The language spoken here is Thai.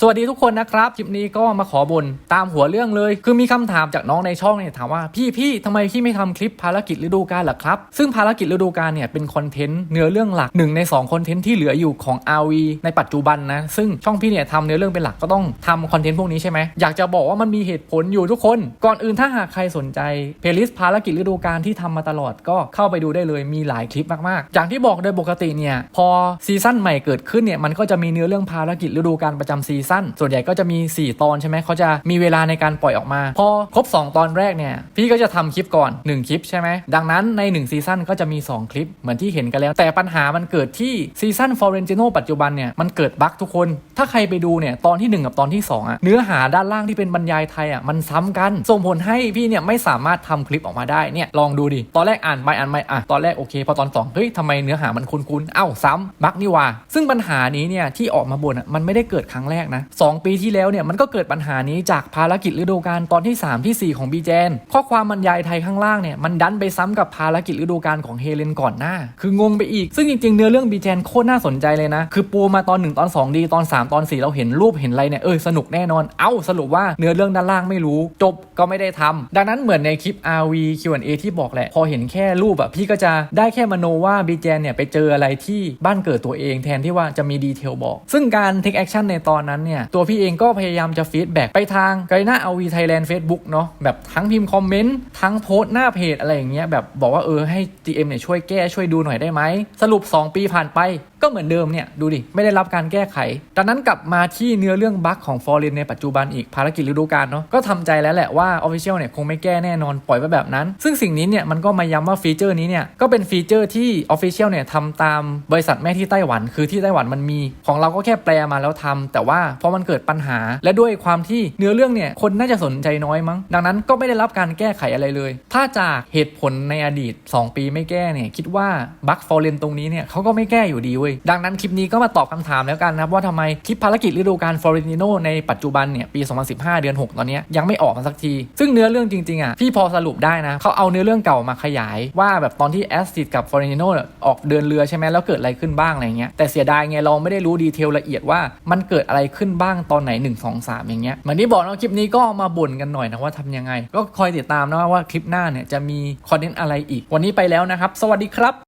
สวัสดีทุกคนนะครับคลิปนี้ก็มาขอบนตามหัวเรื่องเลย คือมีคำถามจากน้องในช่องเนี่ยถามว่าพี่พี่ทำไมพี่ไม่ทำคลิปภารกิจฤดูกาลล่ะครับ ซึ่งภารกิจฤดูกาลเนี่ยเป็นคอนเทนต์เนื้อเรื่องหลักหนึ่งใน2คอนเทนต์ที่เหลืออยู่ของ RV ในปัจจุบันนะซึ่งช่องพี่เนี่ยทำเนื้อเรื่องเป็นหลักก็ต้องทำคอนเทนต์พวกนี้ใช่ไหมอยากจะบอกว่ามันมีเหตุผลอยู่ทุกคน ก่อนอื่นถ้าหากใครสนใจเพลย์ลิสต์ภารกิจฤดูกาลที่ทำมาตลอดก็เข้าไปดูได้เลยมีหลายคลิปมากๆอย่างที่บอกโดยปกติเนี่ยพอซีซั่นใหม่เกิดขึ้นเนี่ยมันก็จะมีเนื้อเรื่องภารกิจฤดูกาลประจำซีซั่นส่วนใหญ่ก็จะมี 4 ตอนใช่ไหมเขาจะมีเวลาในการปล่อยออกมา พอครบ 2 ตอนแรกเนี่ย พี่ก็จะทำคลิปก่อน 1 คลิปใช่ไหม ดังนั้นใน 1 ซีซั่นก็จะมี 2 คลิปเหมือนที่เห็นกันแล้ว แต่ปัญหามันเกิดที่ซีซั่นฟอร์เรนติโนปัจจุบันเนี่ย มันเกิดบั๊กทุกคน ถ้าใครไปดูเนี่ย ตอนที่ 1 กับตอนที่ 2อะเนื้อหาด้านล่างที่เป็นบรรยายไทยอะมันซ้ำกัน ส่งผลให้พี่เนี่ยไม่สามารถทำคลิปออกมาได้เนี่ยลองดูดิตอนแรกอ่านไม่อ่านไม่อะตอนแรกโอเคพอตอนสองเฮ้ยทำไมเนื้อหามันคุ้นๆเอ้าซ้ำบั๊กนี่ว่าซึ่งปัญหานี้เนี่ยที่ออกมาบ่นอะมันไม่ได้เกิดครั้งแรกนะสองปีที่แล้วเนี่ยมันก็เกิดปัญหานี้จากภารกิจฤดูกาลตอนที่ 3 ที่ 4 ของบีเจนข้อความบรรยายไทยข้างล่างเนี่ยมันดันไปซ้ำกับภารกิจฤดูกาลของเฮเลนก่อนหน้า คืองงไปอีก ซึ่งจริงๆเนื้อเรื่องบีเจนโคตรน่าสนใจเลยนะ คือปูมาตอน 1 ตอน 2 ดีตอน 3 ตอน 4 เราเห็นรูปเห็นอะไรเนี่ยเออสนุกแน่นอน เอ้าสรุปว่าเนื้อเรื่องด้านล่างไม่รู้ จบก็ไม่ได้ทำดังนั้นเหมือนในคลิป RV Q&A ที่บอกแหละ พอเห็นแค่รูปอะพี่ก็จะได้แค่มโนว่าบีเจนเนี่ยไปเจออะไรที่บ้านเกิดตัวเอง แทนที่ว่าจะมีดีเทลบอก ซึ่งการ take action ในตอนนั้นเนี่ย ตัวพี่เองก็พยายามจะฟีดแบ็กไปทางไกน่าอวีไทยแลนด์เฟซบุ๊กเนาะแบบทั้งพิมพ์คอมเมนต์ทั้งโพสต์หน้าเพจอะไรอย่างเงี้ยแบบบอกว่าเออให้ GM เนี่ยช่วยแก้ช่วยดูหน่อยได้ไหมสรุป 2 ปีผ่านไปก็เหมือนเดิมเนี่ยดูดิ ไม่ได้รับการแก้ไข ดังนั้นกลับมาที่เนื้อเรื่องบั๊กของฟอร์เรนในปัจจุบันอีกภารกิจฤดูกาลเนาะก็ทำใจแล้วแหละว่า Official เนี่ยคงไม่แก้แน่นอนปล่อยไว้แบบนั้น ซึ่งสิ่งนี้เนี่ยมันก็มาย้ำว่าฟีเจอร์นี้เนี่ยก็เป็นฟีเจอร์ที่ Official เนี่ยทำตามบริษัทแม่ที่ไต้หวัน คือที่ไต้หวันมันมี ของเราก็แค่แปลมาแล้วทำแต่ว่าพอมันเกิดปัญหา และด้วยความที่เนื้อเรื่องเนี่ยคนน่าจะสนใจน้อยมั้ง ดังนั้นก็ไม่ได้รับการแก้ไขอะไรเลย ถ้าจากเหตุผลในอดีต 2 ปีไม่แก้เนี่ยคิดว่าบั๊กฟอร์เรนตรงนี้เนี่ยเขาก็ไม่แก้อยู่ดีเว้ดังนั้นคลิปนี้ก็มาตอบคำถามแล้วกันนะครับว่าทำไมคลิปภารกิจฤดูกาลฟอร์เรนติโนในปัจจุบันเนี่ยปี 2015 เดือน 6 ตอนนี้ยังไม่ออกมาสักที ซึ่งเนื้อเรื่องจริงๆอะพี่พอสรุปได้นะเขาเอาเนื้อเรื่องเก่ามาขยายว่าแบบตอนที่แอสซิดกับฟอร์เรนติโนออกเดินเรือใช่ไหมแล้วเกิดอะไรขึ้นบ้างอะไรเงี้ยแต่เสียดายไงเราไม่ได้รู้ดีเทลละเอียดว่ามันเกิดอะไรขึ้นบ้างตอนไหน 1 2 3 อย่างเงี้ยเหมือนที่บอกนะคลิปนี้ก็มาบ่นกันหน่อยนะว่าทำยังไง ก็คอยติดตามนะว่าคลิปหน้าเนี่ยจะมีคอนเทนต์อะไรอีก วันนี้ไปแล้วนะครับ สวัสดีครับ